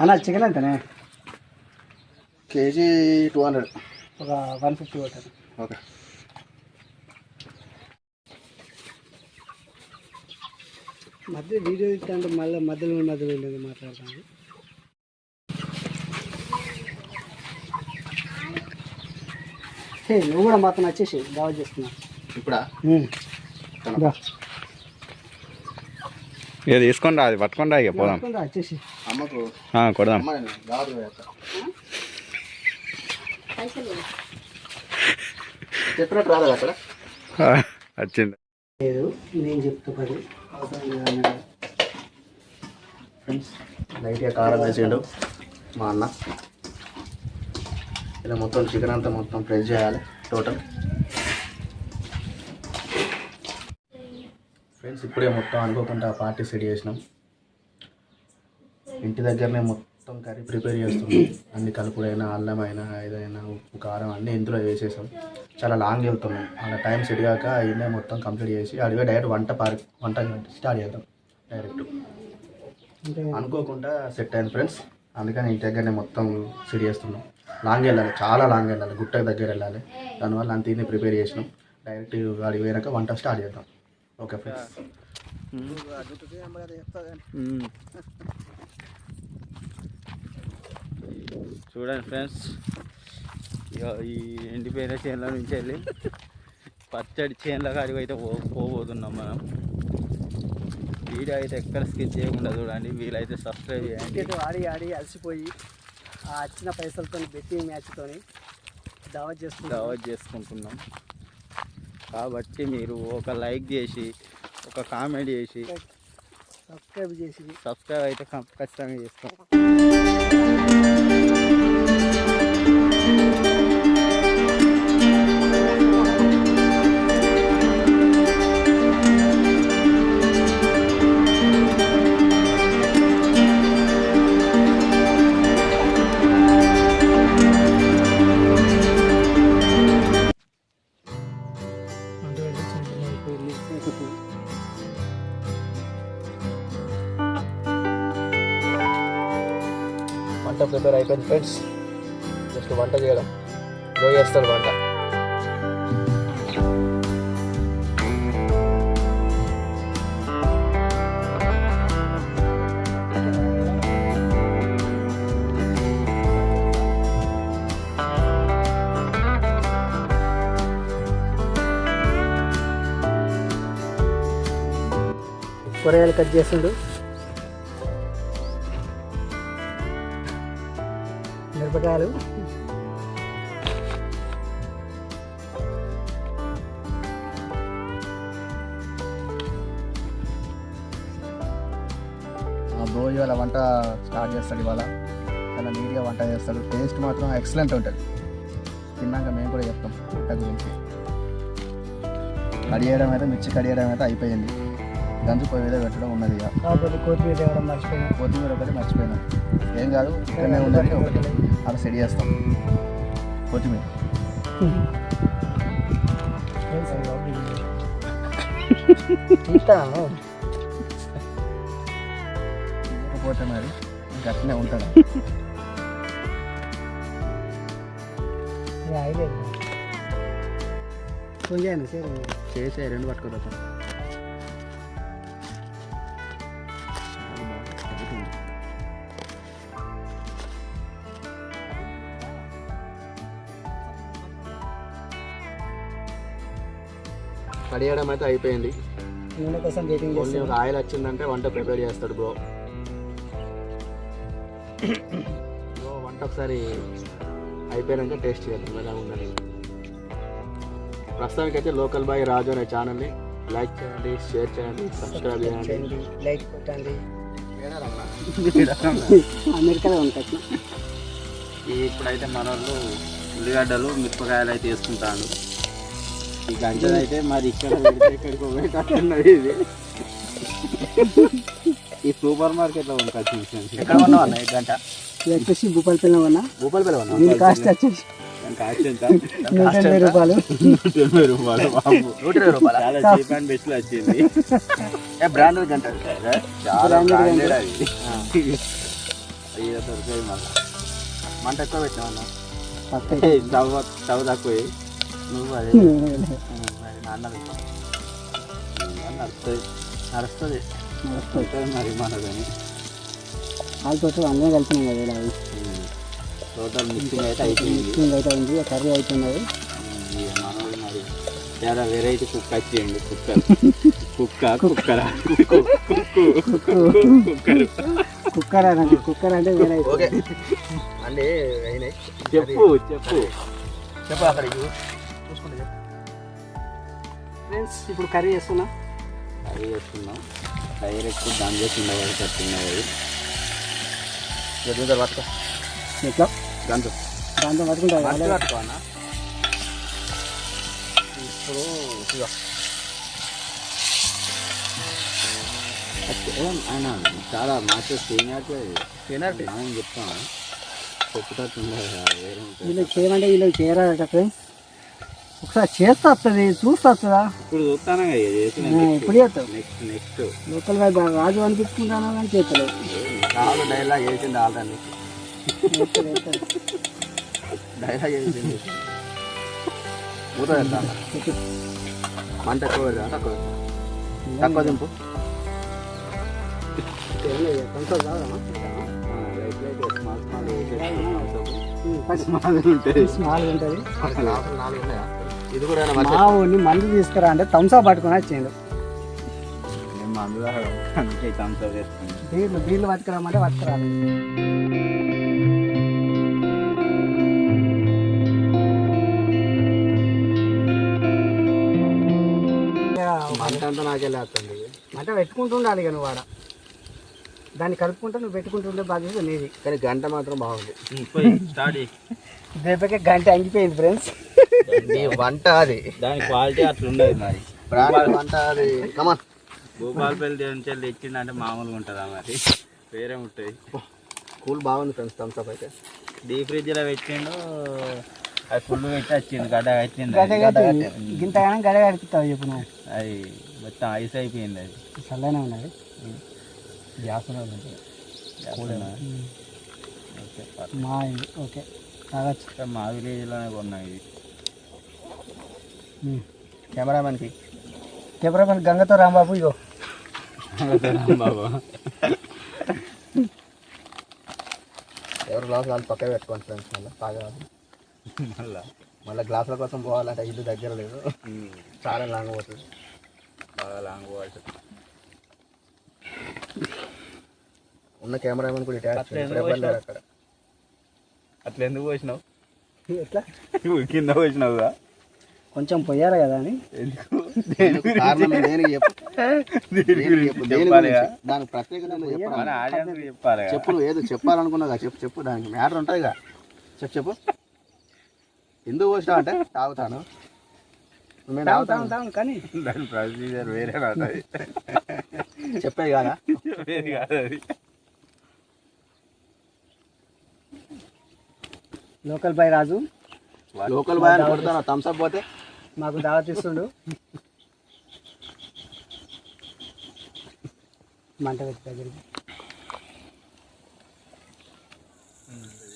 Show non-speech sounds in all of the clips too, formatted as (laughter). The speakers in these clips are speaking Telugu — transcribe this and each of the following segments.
అన్న చికెన్ ఎంతనే? KG two hundred. ఒక వన్ ఫిఫ్టీ కొట్టాను ఓకే. మధ్య వీడియో ఇస్తుంటే మళ్ళీ మధ్యలో మధ్యలో ఉండేది మాట్లాడతాను. నువ్వు కూడా మాత్రం వచ్చేసి దావా చేస్తున్నా. ఇప్పుడా? ఇక తీసుకొని అది పట్టుకొని రా ఇక పోదాం. వచ్చేసి. కొడదాం. చెప్పినట్టు రాలేదు అక్కడ. వచ్చింది. లేదు నేను చెప్తా పది. ఫ్రెండ్స్ లైట్గా కారం వేసిండు మా అన్న. ఇలా మొత్తం చికెన్ అంతా మొత్తం ఫ్రై చేయాలి టోటల్. ఫ్రెండ్స్ ఇప్పుడే మొత్తం అనుకోకుండా పార్టీ సెట్ చేసినాం. ఇంటి దగ్గరనే మొత్తం కర్రీ ప్రిపేర్ చేస్తున్నాం అన్ని కలుపుడైనా అల్లం అయినా ఏదైనా ఉప్పు కారం అన్నీ ఇందులో వేసేసాం. చాలా లాంగ్ వెళ్తున్నాం అలా టైం సెట్ కాక ఇన్నే మొత్తం కంప్లీట్ చేసి అడిగే డైరెక్ట్ వంట పార్ వంట స్టార్ట్ చేద్దాం డైరెక్ట్. అనుకోకుండా సెట్ అయింది ఫ్రెండ్స్. అందుకని ఇంటి దగ్గరనే మొత్తం సెట్ చేస్తున్నాం. లాంగ్ వెళ్ళాలి. చాలా లాంగ్ వెళ్ళాలి. గుట్ట దగ్గర వెళ్ళాలి. దానివల్ల అంత ఇన్ని ప్రిపేర్ చేసినాం. డైరెక్ట్ అడిగి పోయినాక వంట స్టార్ట్ చేద్దాం. Okay friends. చూడండి ఫ్రెండ్స్. ఈ ఎండిపోయిన చేనుల నుంచి వెళ్ళి పచ్చడి చేనుల కాడికి అయితే పో పోబోతున్నాం మనం. వీడియో అయితే ఎక్కడ స్కిప్ చేయకుండా చూడండి. వీలైతే సబ్స్క్రైబ్ చేయండి. ఆడి ఆడి అలసిపోయి ఆ వచ్చిన పైసలతో బెట్టింగ్ మ్యాచ్తో దావా చేస్తున్నా దావత్ చేసుకుంటున్నాం. కాబట్టి మీరు ఒక లైక్ చేసి ఒక కామెంట్ చేసి సబ్స్క్రైబ్ చేసి. సబ్స్క్రైబ్ అయితే ఖచ్చితంగా చేసుకోండి. うん。ప్రిపేర్ ఫ్రెండ్స్ జస్ట్ వంట చేయడం. గో చేస్తాడు వంట. కూరగాయలు కట్ చేస్తుండు మిరపకాయలు. బ్రో ఇవాళ వంట స్టార్ట్ చేస్తాడు ఇవాళ. చాలా నీట్గా వంట చేస్తాడు. టేస్ట్ మాత్రం ఎక్సలెంట్ ఉంటుంది. తిన్నాక మేము కూడా చెప్తాం వంట గురించి. కడియడం అయితే మిర్చి కడియడం అయితే అయిపోయింది. గంజు పొయ్యి మీద పెట్టడం ఉన్నది ఇక. కాకపోతే కొత్తిమీర తేవడం మర్చిపోయినా. కొత్తిమీర ఒకటి మర్చిపోయినాం. ఏం కాదు ఇక్కడనే ఉన్నది ఒకటి. అలా సెట్ చేస్తాం. కొత్తిమీర. తీస్తాను లేకపోతే మరి ఉంటాడు. చేసే రెండు పట్టుకోదాం కడియడం అయితే అయిపోయింది. నూనె కోసం వెయిటింగ్ ఓన్లీ చేస్తాను. ఒక ఆయిల్ వచ్చిందంటే వంట ప్రిపేర్ చేస్తాడు బ్రో. బ్రో వంట ఒకసారి అయిపోయాక టేస్ట్ చేద్దాం ఎలా ఉందని ప్రస్తుతానికైతే లోకల్ బాయ్ రాజు అనే ఛానల్ని లైక్ చేయండి షేర్ చేయండి సబ్స్క్రైబ్ చేయండి. చేయండి లైక్ కొట్టండి. అమెరికాలో ఉంటాను ఇప్పుడైతే మన వాళ్ళు ఉల్లిగడ్డలు మిరపకాయలు అయితే వేసుకుంటాను ఈ గంటలు అయితే మరి ఇక్కడ పెడితే ఇక్కడికి పోయేటట్టున్నది ఇది. ఈ సూపర్ మార్కెట్లో ఉంటుంది ఎక్కడ ఉన్నావు అన్న ఈ గంట? వచ్చేసి భూపాలపల్లి ఉన్నా భూపాల్ పిల్ల ఉన్నావు దీని కాస్ట్ వచ్చేసి నూట ఎనభై రూపాయలు. నూట ఎనభై రూపాయలు బాబు నూట ఇరవై రూపాయల? చాలా చీప్ అండ్ బెస్ట్ వచ్చింది. (laughs) ఏ బ్రాండెడ్ గంట చాలా అది. అయ్యో దొరికాయి మళ్ళీ మంట ఎక్కువ స్టవ్ స్టవ్ తక్కువ. నువ్వు అదే. నాన్న నడుస్తుంది. నడుస్తుంది. నడుస్తుంది. మరి మనదని. వాళ్ళతో అన్నీ కలిపినాం కదా ఇలా. టోటల్ మిక్సింగ్ అయితే అయిపోయింది. మిక్సింగ్ అయితే ఉంది కర్రీ మరి చాలా వెరైటీ కుక్ వచ్చేయండి కుక్కర్? కుక్క కుక్కర కుక్కర్. కుక్కర్ అనండి కుక్కర్ అంటే వేరే ఓకే. అండి అయినాయి. చెప్పు చెప్పు. చెప్పు అక్కడ చూసుకుంటే చెప్పు. ఫ్రెండ్స్ ఇప్పుడు కర్రీ చేస్తున్నా. అది చేస్తున్నాం. డైరెక్ట్ దాని చేసి ఉండవాలి దీంతో పట్టుకో ఎట్లా? గంతు దాంతో పట్టుకుంటా. అన్న ఇప్పుడు. ఆయన చాలా మాస్టర్ చేయనట్లేదు తినట్టు మనం చెప్తాం చెప్పుతట్టు ఉండదు వేరే ఉంటుంది. వీళ్ళకి చేయమంటే వీళ్ళకి ఫ్రెండ్స్ ఒకసారి చేస్తా వస్తుంది చూస్తా వస్తుందా? ఇప్పుడు చూస్తానా ఇప్పుడు చేస్తావు నెక్స్ట్ నెక్స్ట్ లోకల్ రాజు అనిపించుకుంటాను కానీ కాదు డైలాగ్ వేసింది ఆల్రెడీ చేస్తాడు, చేస్తాడు. డైలాగ్ వేసింది మూత పెడతా. మంట ఎక్కువ పెడతా తక్కువ. తక్కువ దింపు మందు తీసుకురా అంటే థమ్సా పట్టుకొని వచ్చిండు మేము మందు థమ్స్ అప్ బీర్లు బీర్లు పట్టుకురామంటే పట్టుకురాలి అంతా నాకే లేస్తుంది అంటే పెట్టుకుంటుండాలి ఇక నువ్వు ఆడ. దాన్ని కలుపుకుంటే నువ్వు పెట్టుకుంటుండే బాధ్యత నీది. కానీ గంట మాత్రం బాగుంది. స్టార్ట్ దెబ్బకి గంట అంగిపోయింది ఫ్రెండ్స్ నీ వంట అది. దాని క్వాలిటీ అట్లా ఉండదు మరి. వంట అది. కమాన్ భూపాలపల్లి నుంచి వెళ్ళి తెచ్చిందంటే మామూలుగా ఉంటుందా మరి? వేరే ఉంటుంది. కూల్ బాగుంది ఫ్రెండ్స్ థమ్స్ అప్ అయితే. డీప్ ఫ్రిడ్జ్లో పెట్టిండు అది ఫుల్ పెట్టి వచ్చింది గడ్డ వచ్చింది గడ్డ. కట్టి గింతగానే గడ్డ కడుపుతావు చెప్పు నువ్వు. అది మొత్తం ఐస్ అయిపోయింది అది. చల్లనే ఉన్నది. గ్యాస్ మా ఇది ఓకే. తాగొచ్చు. మా విలేజ్లోనే కొన్నాం ఇది. కెమెరామెన్కి కెమెరా మన గంగతో రాంబాబు ఇగో. బాబా ఎవరు గ్లాస్ వాళ్ళు పక్క పెట్టుకోండి ఫ్రెండ్స్ మళ్ళీ తాగాలి మళ్ళా? మళ్ళీ గ్లాసుల కోసం పోవాలంటే ఇల్లు దగ్గర లేదు. చాలా లాంగ్ పోతుంది. బాగా లాంగ్ పోవాల్సి ఉన్న కెమెరామెన్ కూడా అక్కడ. అట్లా ఎందుకు పోసినావు? ఎట్లా? కింద పోసినావుగా? కొంచెం పోయాలి కదా అని. దేనికి చెప్పు? ప్రత్యేకత ఏందో చెప్పరా? మన ఆడియన్స్ చెప్పాలి చెప్పు నువ్వు ఏదో చెప్పాలనుకున్నావుగా చెప్పు చెప్పు దానికి మ్యాటర్ ఉంటుందిగా. చెప్పు చెప్పు. ఎందుకు పోసినావు అంటే తాగుతాను నేను తాగు తాగుతాను తాగు తాగు కానీ దాని ప్రొసీజర్ వేరే ఉంటుంది చెప్పేది కదా? వేరే కాదు అది. Local boy Raju. Local boy కొడతాను? థమ్స్ అప్ పోతే? మాకు దావత్ ఇస్తుండు. మంట పెట్టి దగ్గరికి.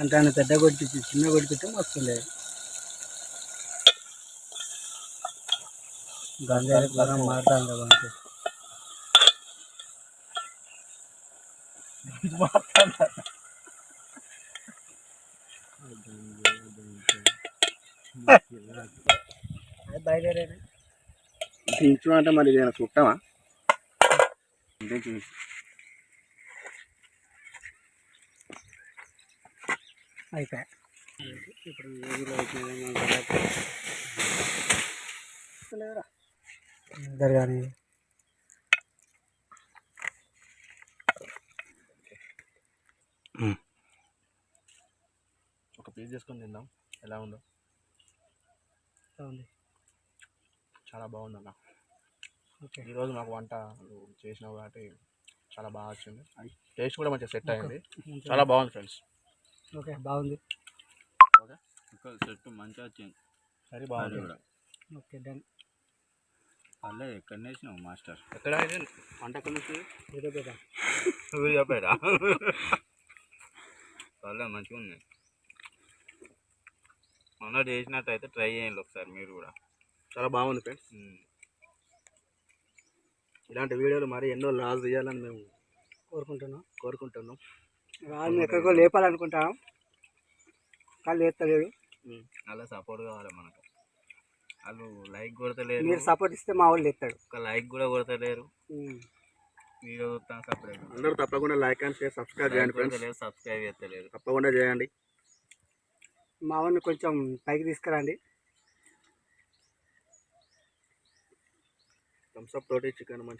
అంటే ఆయన పెద్ద కొట్టించి చిన్న కొట్టితే వస్తుండే. గంజాయి గురం మారుతాను కదా అంటే అది బయలుదేరే దించు అంటే మరి ఇది చుట్టమా అయిపోయా ఇప్పుడు ఏదిలో వచ్చిన ఇద్దరు కానీ. ఒక పీస్ చేసుకొని తిందాం. ఎలా ఉందో? ఉంది చాలా బాగుంది అన్న ఓకే ఈరోజు నాకు వంట చేసినావు కాబట్టి చాలా బాగా వచ్చింది. టేస్ట్ కూడా మంచిగా సెట్ అయింది. చాలా బాగుంది ఫ్రెండ్స్. ఓకే బాగుంది. చెట్టు మంచిగా వచ్చింది. సరే బాగుంది. కూడా. Okay done. పర్లేదు ఎక్కడ నేర్చినావు మాస్టర్? ఎక్కడ వంట ఎక్కడ చెప్పారా పర్లేదు మంచిగా ఉన్నాయి. మొన్న చేసినట్టయితే ట్రై చేయండి ఒకసారి మీరు కూడా. చాలా బాగుంది ఫ్రెండ్స్. ఇలాంటి వీడియోలు మరి ఎన్నో లాస్ తీయాలని మేము కోరుకుంటున్నాం. కోరుకుంటున్నాం. రాజుని ఎక్కడికో లేపాలనుకుంటాం. కానీ లేస్తలేడు అలా సపోర్ట్ కావాలి మనకు. వాళ్ళు లైక్ కొడతలేరు. మీరు సపోర్ట్ ఇస్తే మా వాళ్ళు లేస్తాడు ఒక లైక్ కూడా కొడతలేరు. వీడియో చూస్తాను సపరేట్ అందరూ తప్పకుండా లైక్ అండ్ షేర్ సబ్స్క్రైబ్ చేయండి ఫ్రెండ్స్ సబ్స్క్రైబ్ చేస్తలేరు. తప్పకుండా చేయండి. మా వాడిని కొంచెం పైకి తీసుకురండి. థమ్స్అప్ తోటి చికెన్ మంచి